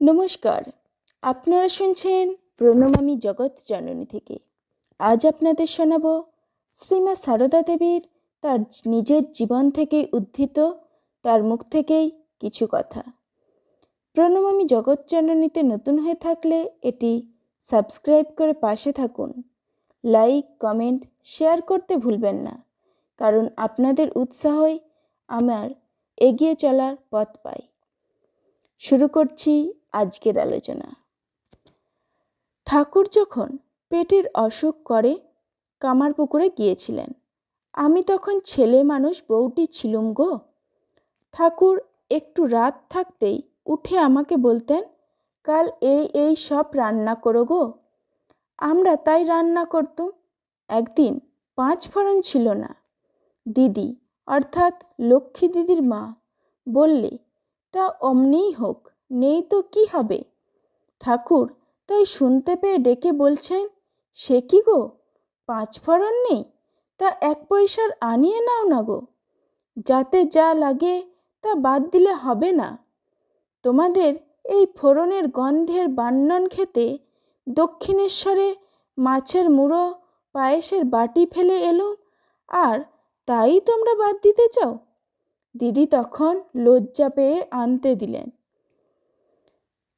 নমস্কার, আপনারা শুনছেন প্রণমামী জগৎ জননী থেকে। আজ আপনাদের শোনাব শ্রীমা সারদা দেবীর তার নিজের জীবন থেকে উদ্ধৃত, তার মুখ থেকেই কিছু কথা। প্রণমামী জগৎ জননীতে নতুন হয়ে থাকলে এটি সাবস্ক্রাইব করে পাশে থাকুন। লাইক, কমেন্ট, শেয়ার করতে ভুলবেন না, কারণ আপনাদের উৎসাহই আমার এগিয়ে চলার পথ পায়। শুরু করছি আজকের আলোচনা। ঠাকুর যখন পেটের অসুখ করে কামারপুকুরে গিয়েছিলেন, আমি তখন ছেলে মানুষ বউটি ছিলুম গো। ঠাকুর একটু রাত থাকতেই উঠে আমাকে বলতেন, কাল এই এই সব রান্না করো গো। আমরা তাই রান্না করতুম। একদিন পাঁচ ফোড়ন ছিল না। দিদি, অর্থাৎ লক্ষ্মী দিদির মা বললে তা অমনিই হোক, নেই তো কি হবে? ঠাকুর তাই শুনতে পেয়ে ডেকে বলছেন, সে কি গো? পাঁচ ফোড়ন নেই? তা এক পয়সার আনিয়ে নাও না গো। যাতে যা লাগে তা বাদ দিলে হবে না। তোমাদের এই ফোড়নের গন্ধের বান্নন খেতে দক্ষিণেশ্বরে মাছের মুড়ো, পায়েসের বাটি ফেলে এলুম, আর তাই তোমরা বাদ দিতে চাও? দিদি তখন লজ্জা পেয়ে আনতে দিলেন।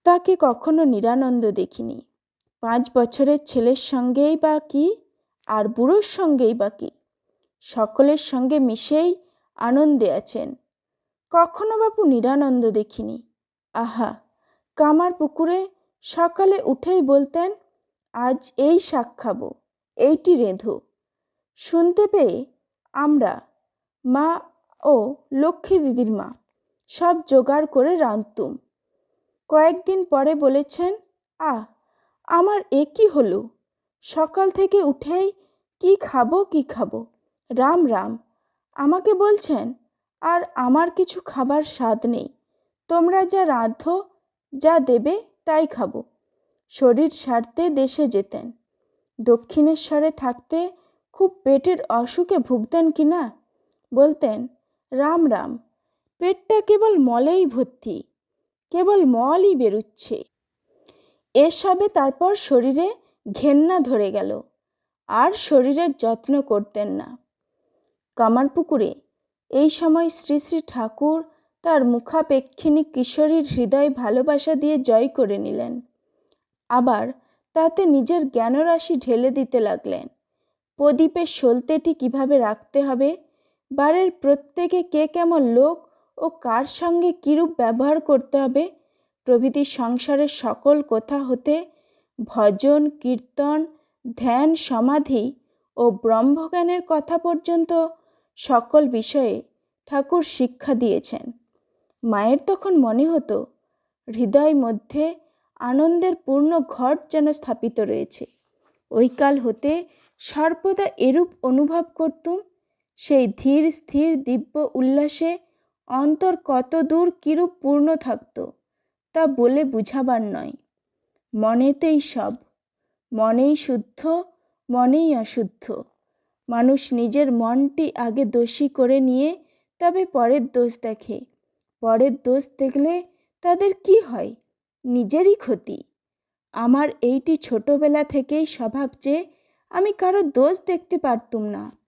তাকে কখনো নিরানন্দ দেখিনি। পাঁচ বছরের ছেলের সঙ্গেই বা কি, আর বুড়োর সঙ্গেই বা কি, সকলের সঙ্গে মিশেই আনন্দে আছেন। কখনো বাপু নিরানন্দ দেখিনি। আহা, কামার পুকুরে সকালে উঠেই বলতেন, আজ এই শাক খাব, এইটি রেঁধো। শুনতে পেয়ে আমরা, মা ও লক্ষ্মী দিদির মা। সব জোগাড় করে রাঁধতুম কয়েকদিন পরে বলেছেন, আহ, আমার এ কী হলো? সকাল থেকে উঠেই কি খাব কি খাব? রাম রাম, আমাকে বলছেন, আর আমার কিছু খাবার স্বাদ নেই। তোমরা যা রাঁধো, যা দেবে, তাই খাব। শরীর সারতে দেশে যেতেন। দক্ষিণেশ্বরে থাকতে খুব পেটের অসুখে ভুগতেন কি না? বলতেন রাম রাম। পেটটা কেবল মলেই ভর্তি, কেবল মলই বেরুচ্ছে। এসবে তারপর শরীরে ঘেন্না ধরে গেল, আর শরীরের যত্ন করতেন না। কামারপুকুরে এই সময় শ্রী শ্রী ঠাকুর তার মুখাপেক্ষিনী কিশোরীর হৃদয় ভালোবাসা দিয়ে জয় করে নিলেন। আবার তাতে নিজের জ্ঞানরাশি ঢেলে দিতে লাগলেন। প্রদীপের সলতেটি কীভাবে রাখতে হবে বাড়ির প্রত্যেকে কে কেমন লোক ও কার সঙ্গে কীরূপ ব্যবহার করতে হবে? প্রভৃতি সংসারের সকল কথা হতে ভজন, কীর্তন, ধ্যান, সমাধি ও ব্রহ্মজ্ঞানের কথা পর্যন্ত সকল বিষয়ে ঠাকুর শিক্ষা দিয়েছেন। মায়ের তখন মনে হতো, হৃদয় মধ্যে আনন্দের পূর্ণ ঘট যেন স্থাপিত রয়েছে। ওইকাল হতে সর্বদা এরূপ অনুভব করতুম সেই ধীর স্থির দিব্য উল্লাসে অন্তর কত দূর কিরূপ পূর্ণ থাকত, তা বলে বুঝাবার নয়। মনেতেই সব, মনেই শুদ্ধ, মনেই অশুদ্ধ। মানুষ নিজের মনটি আগে দোষী করে নিয়ে তবে পরের দোষ দেখে। পরের দোষ দেখলে তাদের কি হয়? নিজেরই ক্ষতি। আমার এইটি ছোটোবেলা থেকেই স্বভাব যে আমি কারও দোষ দেখতে পারতুম না।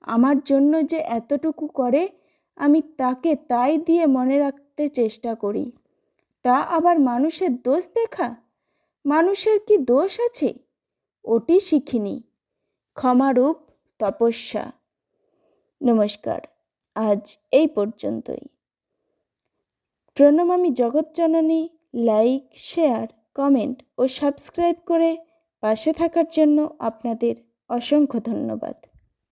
আমার জন্য যে এতটুকু করে, আমি তাকে তাই দিয়ে মনে রাখতে চেষ্টা করি। তা আবার মানুষের দোষ দেখা? মানুষের কি দোষ আছে? ওটি শিখিনি। ক্ষমারূপ তপস্যা। নমস্কার, আজ এই পর্যন্তই। প্রণমামী জগৎজননী লাইক, শেয়ার, কমেন্ট ও সাবস্ক্রাইব করে পাশে থাকার জন্য আপনাদের অসংখ্য ধন্যবাদ।